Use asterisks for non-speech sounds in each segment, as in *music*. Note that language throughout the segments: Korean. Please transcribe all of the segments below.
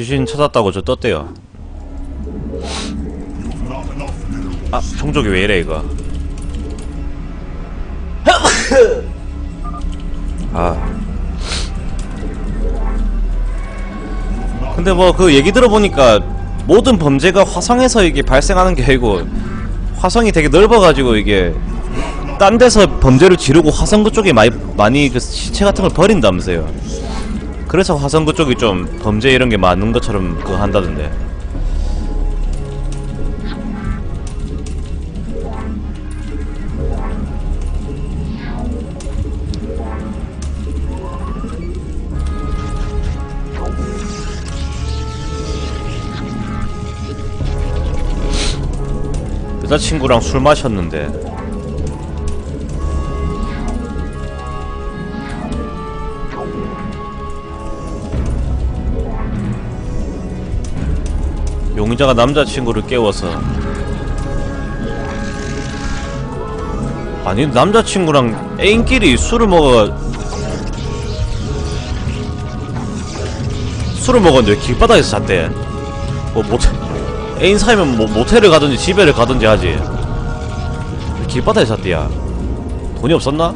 귀신 찾았다고 저 떴대요. 아, 종족이 왜 이래 이거? 아. 근데 뭐 그 얘기 들어보니까 모든 범죄가 화성에서 이게 발생하는 게 아니고 화성이 되게 넓어가지고 이게 딴 데서 범죄를 지르고 화성 그쪽에 많이 많이 그 시체 같은 걸 버린다면서요. 그래서 화성 그쪽이 좀 범죄 이런 게 많은 것처럼 그거 한다던데. 여자친구랑 술 마셨는데 용의자가 남자친구를 깨워서. 아니 남자친구랑 애인끼리 술을 먹어. 술을 먹었는데 왜 길바닥에서 잤대. 뭐 모텔 애인 사이면 뭐 모텔을 가든지 집에를 가든지 하지. 왜 길바닥에서 잤대야. 돈이 없었나?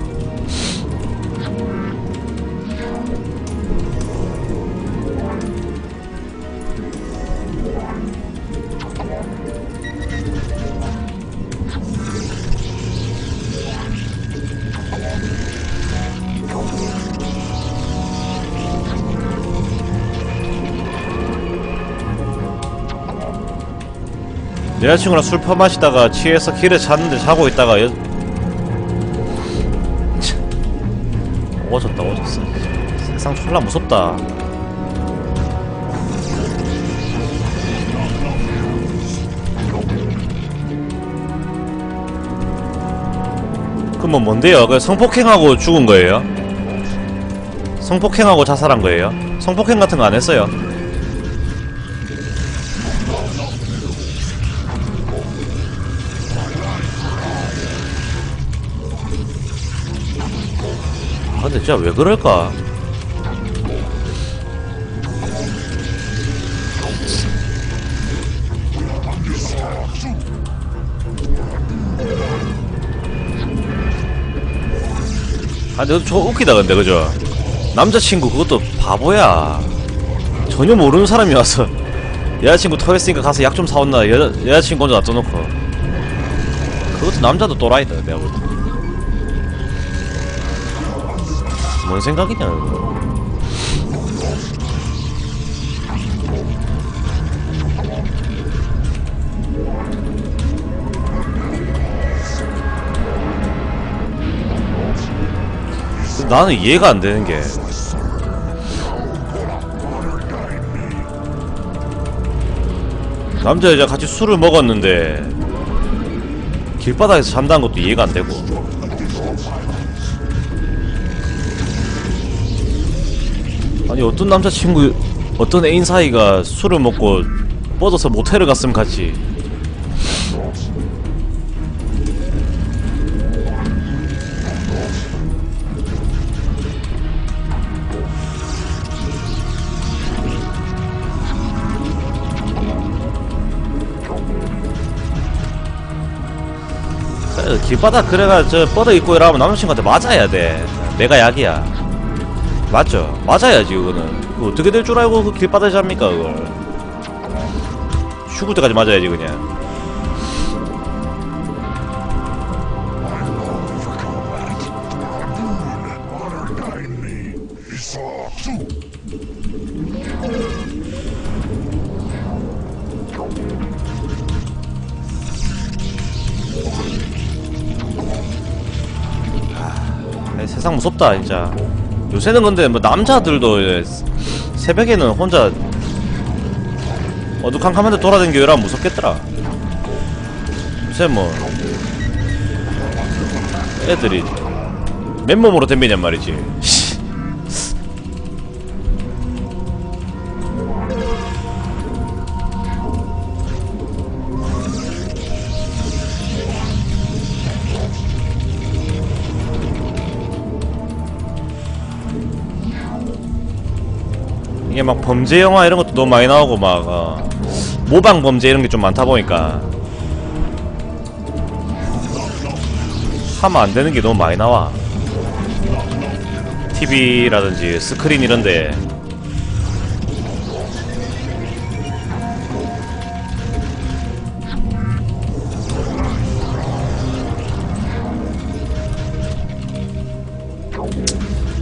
여자친구랑 술 퍼마시다가 취해서 길에 잤는데 자고 있다가 여... 참. 오졌다 오졌어 세상 졸라 무섭다 그럼 뭐 뭔데요? 그 성폭행하고 죽은 거예요? 성폭행하고 자살한 거예요? 성폭행 같은 거 안 했어요? 진짜 왜 그럴까? 아 근데 저 웃기다 근데 그죠? 남자친구 그것도 바보야 전혀 모르는 사람이 와서 *laughs* 여자친구 토했으니까 가서 약 좀 사온나 여, 여자친구 혼자 놔둬놓고 그것도 남자도 또라이다 내가 볼때 뭔 생각이냐 이거. 나는 이해가 안 되는 게. 남자 여자 같이 술을 먹었는데 길바닥에서 잔다는 것도 이해가 안 되고 아니 어떤 남자친구 어떤 애인 사이가 술을 먹고 뻗어서 모텔을 갔으면 같이. 길바닥 그래가 저 뻗어 있고 이러면 남자친구한테 맞아야 돼. 내가 약이야 맞죠? 맞아야지 그거는. 그거 어떻게 될 줄 알고 그 길바닥에 잡니까 그걸? 죽을 때까지 맞아야지 그냥. 아이, 세상 무섭다 진짜 요새는 근데 뭐 남자들도 새벽에는 혼자 어두컴컴한데 돌아다니기 이러면 무섭겠더라. 요새 뭐 애들이 맨몸으로 덤비냔 말이지 이게 막 범죄 영화 이런 것도 너무 많이 나오고 막 어, 모방 범죄 이런 게 좀 많다 보니까 하면 안 되는 게 너무 많이 나와. TV라든지 스크린 이런데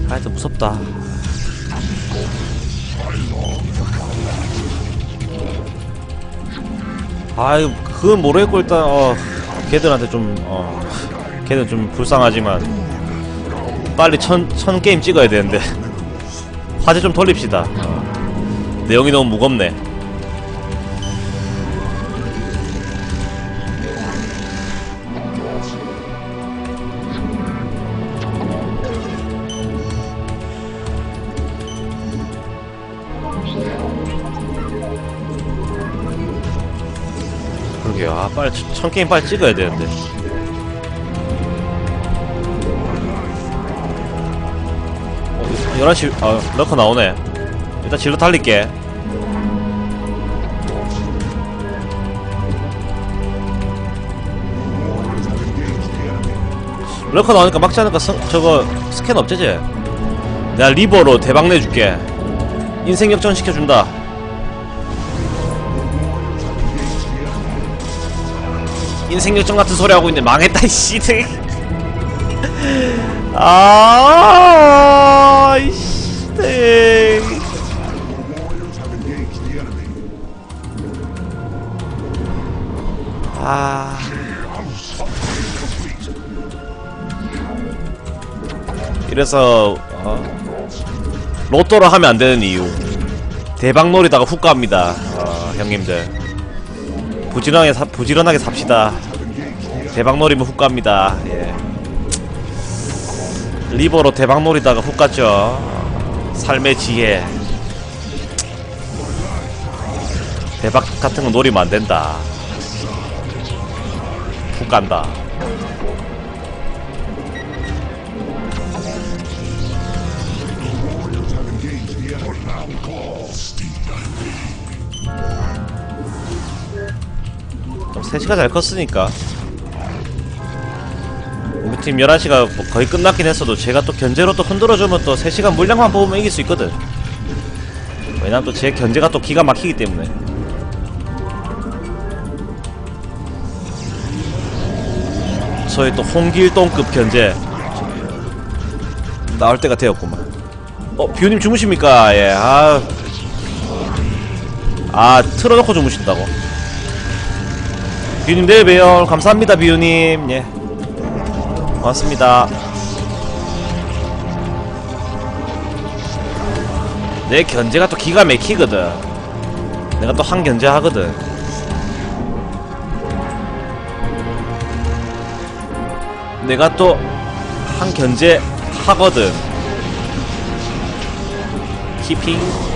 하여튼 무섭다. 아유 그건 모르겠고 일단 어 걔들한테 좀 어 걔는 좀 불쌍하지만 빨리 천, 천 게임 찍어야 되는데 화제 좀 돌립시다 어. 내용이 너무 무겁네 그러게요 아 빨리 천- 천 게임 빨리 찍어야 되는데. 어, 11시 아 러커 나오네. 일단 질러 달릴게. 러커 나오니까 막지 않을까? 성, 저거 스캔 없제지? 내가 리버로 대박 내줄게. 인생 역전 시켜준다 인생 역전 같은 소리 하고 있는데 망했다 이씨 *laughs* 아, 이씨, 네. 아. 이래서 어, 로또로 하면 안 되는 이유. 대박 놀이다가 훅 갑니다. 어, 형님들. 부지런하게 사, 부지런하게 삽시다. 대박 놀이면 훅 갑니다. 예. 리버로 대박 노리다가 훅 갔죠. 삶의 지혜. 대박 같은 거 노리면 안 된다. 훅 간다. 좀 3시가 잘 컸으니까. 우리 팀 11시가 뭐 거의 끝났긴 했어도 제가 또 견제로 또 흔들어주면 또 3시간 물량만 뽑으면 이길 수 있거든. 왜냐면 또 제 견제가 또 기가 막히기 때문에. 저희 또 홍길동급 견제. 나올 때가 되었구만. 어 비우님 주무십니까? 예 아. 아 틀어놓고 주무신다고 비우님 내일 봬요 감사합니다 비우님 예 고맙습니다. 내 견제가 또 기가 막히거든. 내가 또 한 견제 하거든. 내가 또 한 견제 하거든. 키핑.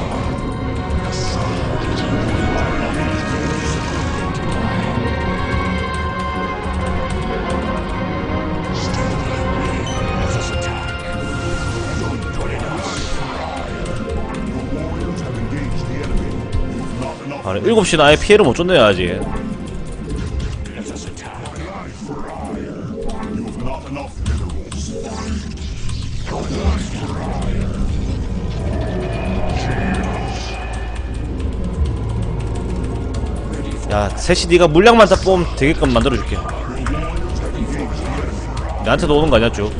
아니 7시는 아예 피해를 못 아직 야 셋이 네가 물량만 다 뽑으면 되게끔 만들어줄게. 나한테도 오는 거 아니야 쭉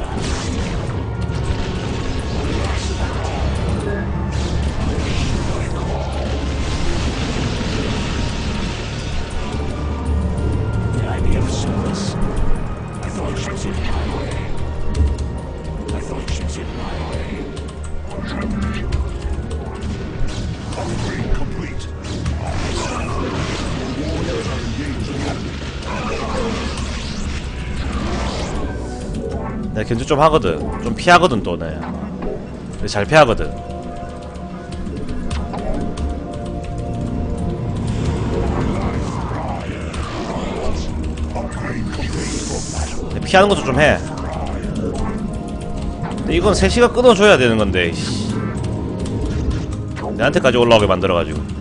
견제 좀 하거든. 좀 피하거든 또 내. 근데 잘 피하거든. 근데 피하는 것도 좀 해. 근데 이건 3시가 끊어줘야 되는 건데. 씨. 내한테까지 올라오게 만들어가지고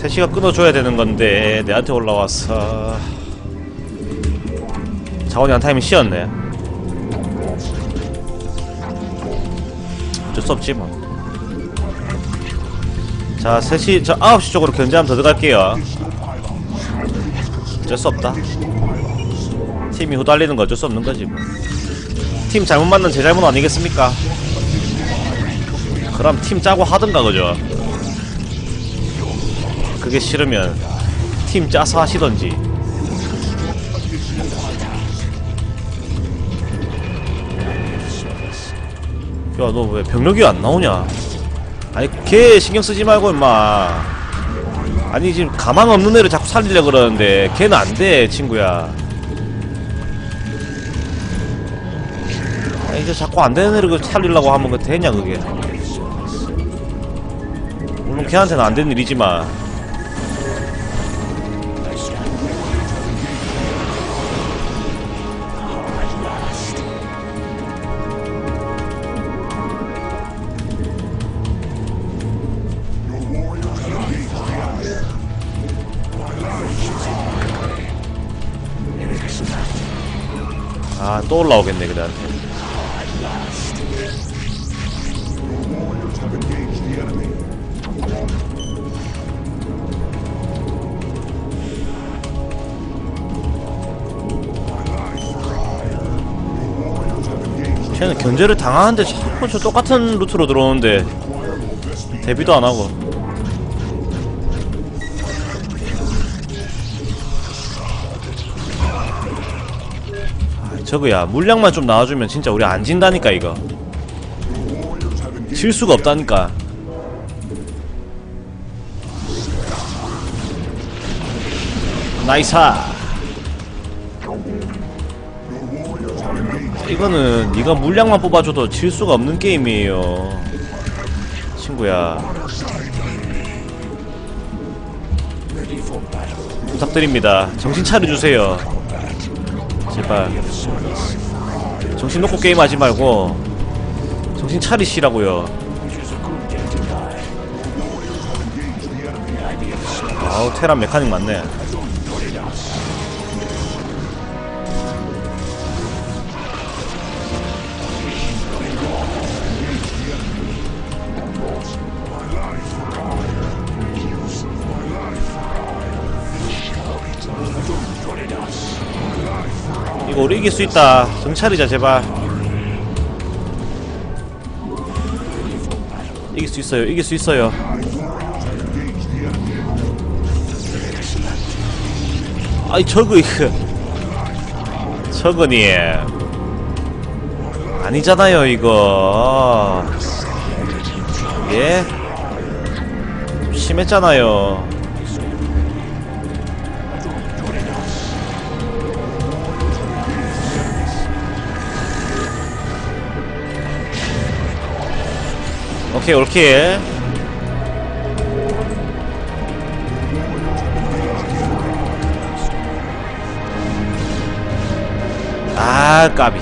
세시가 끊어줘야 되는 건데 내한테 올라왔어 자원이 한 타이밍 쉬었네 어쩔 수 없지 뭐 자, 3시, 저 9시 쪽으로 견제하면 더 들어갈게요. 어쩔 수 없다. 팀이 후달리는 거 어쩔 수 없는 거지, 뭐. 팀 잘못 만난 제 잘못 아니겠습니까? 그럼 팀 짜고 하든가, 그죠? 그게 싫으면 팀 짜서 하시던지. 야, 너 왜 병력이 안 나오냐? 아니 걔 신경 쓰지 말고 임마 아니 지금 가망 없는 애를 자꾸 살리려 그러는데 걔는 안 돼 친구야 아니 이제 자꾸 안 되는 애를 그 살리려고 하면 그 되냐 그게 물론 걔한테는 안 되는 일이지만 또 올라오겠네 그다한테 쟤는 견제를 당하는데 자꾸 저 똑같은 루트로 들어오는데 대비도 안 하고 저거야. 물량만 좀 나와주면 진짜 우리 안 진다니까 이거. 질 수가 없다니까. 나이사 이거는 네가 물량만 뽑아줘도 질 수가 없는 게임이에요. 친구야. 부탁드립니다. 정신 차려주세요 제발. 정신 놓고 게임하지 말고 정신 차리시라고요. 아우 테란 메카닉 맞네 이거 우리 이길 수 있다. 정찰이자 제발. 이길 수 있어요. 이길 수 있어요. 아이 저거 이거. 저거니 아니잖아요 이거. 예? 좀 심했잖아요 오케이 오케이 아 까비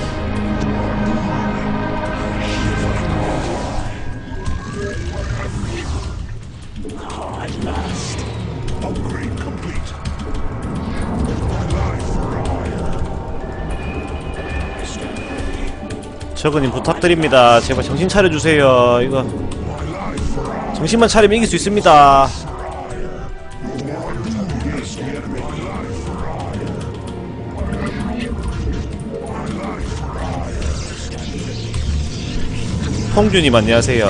저그님 부탁드립니다. 제발 정신 차려주세요. 이거 정신만 차리면 이길 수 있습니다. 홍준님 안녕하세요.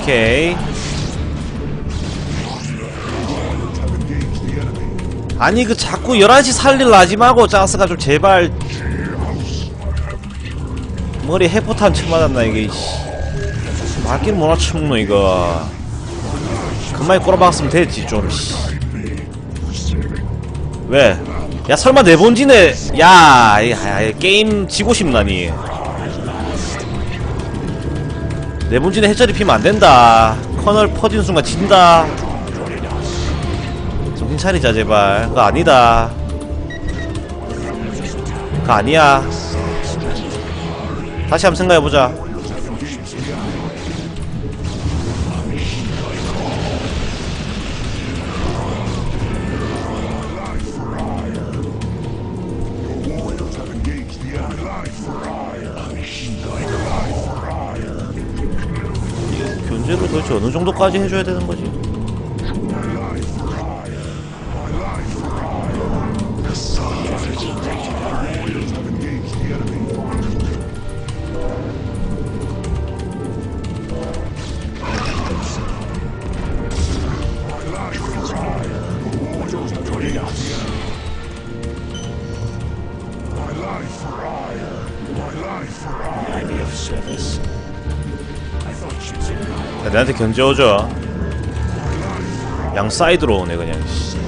오케이 아니 그 자꾸 11시 살릴 하지 말고 짜스가 좀 제발 머리 해포탄 쳐 맞았나 이게 씨. 맞긴 못 맞추노 이거 그만에 꼬라박았으면 됐지 좀 씨. 왜? 야 설마 내 본진에 야, 야, 야 게임 지고 싶나니 내 본진에 해처리 피면 안 된다 커널 퍼진 순간 진다 정신 차리자 제발. 그거 아니다. 그거 아니야. 다시 한번 생각해보자. 견제를 도대체 어느 정도까지 해줘야 되는 거지? 야, 내한테 견제 오죠. 양 사이드로 오네 그냥. 씨.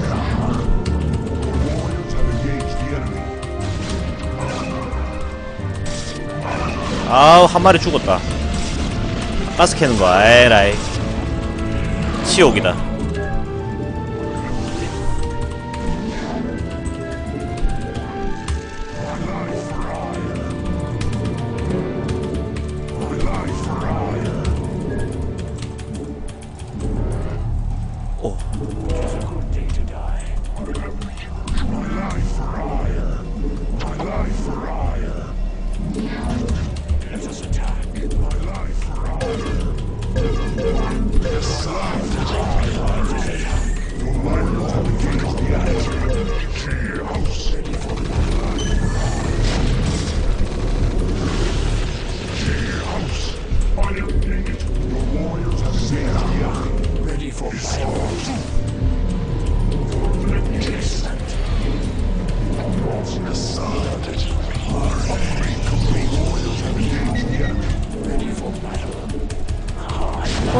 아우 한 마리 죽었다. 가스 캐는 거 에라이. 치욕이다. 오.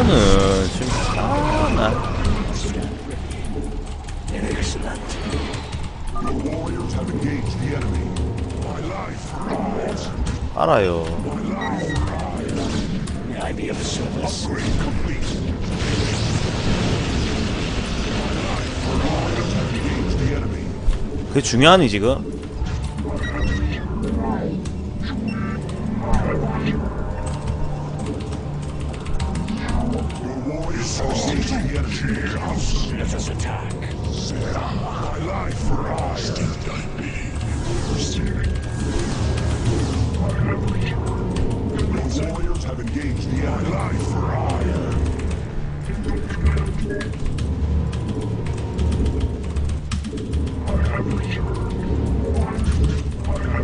이거는 지금 아, 나 알아요. 그게 중요하니 지금?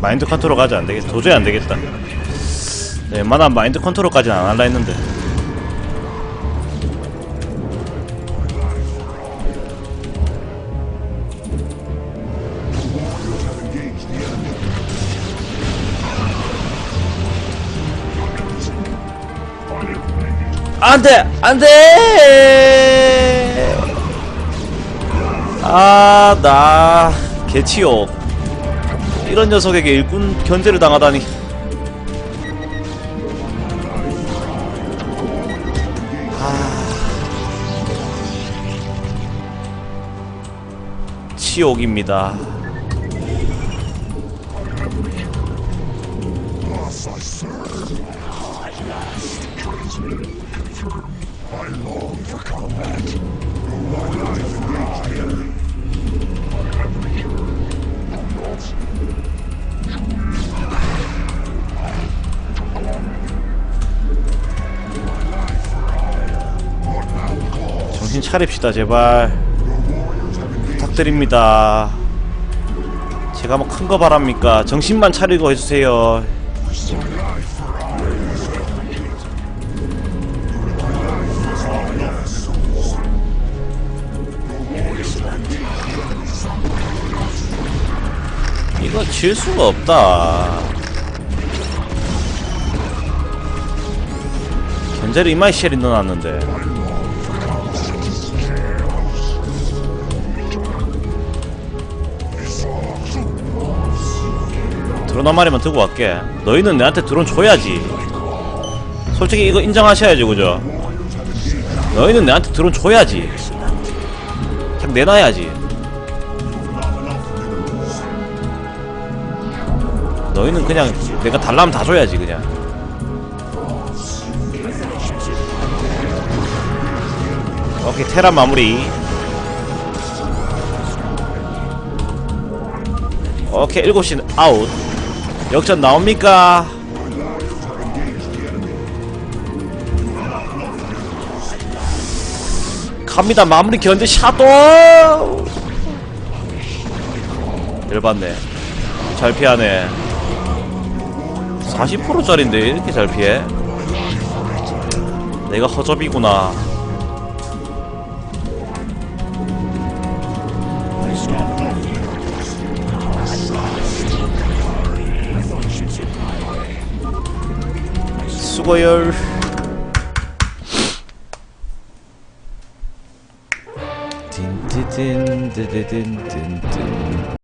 마인드 컨트롤 가지 안 되겠다. 도저히 안 되겠다. 네, 웬만한 마인드 컨트롤까지는 안 할라 했는데. 안 돼! 안 돼! 아, 나, 개치욕. 이런 녀석에게 일꾼 견제를 당하다니. 아. 치욕입니다. 차립시다, 제발. 부탁드립니다. 제가 뭐 큰 거 바랍니까? 정신만 차리고 해주세요. 이거 질 수가 없다. 견제를 이마에 쉘이 넣어놨는데. 드론 한 마리만 들고 갈게. 너희는 내한테 드론 줘야지. 솔직히 이거 인정하셔야지, 그죠? 너희는 내한테 드론 줘야지 그냥 내놔야지 너희는 그냥 내가 달라면 다 줘야지 그냥 오케이 테란 마무리 오케이 7시 아웃 역전 나옵니까? 갑니다. 마무리 견제 샤도우 열받네. 잘 피하네. 40%짜린데 이렇게 잘 피해? 내가 허접이구나 su koyuyor. Din din din din din din din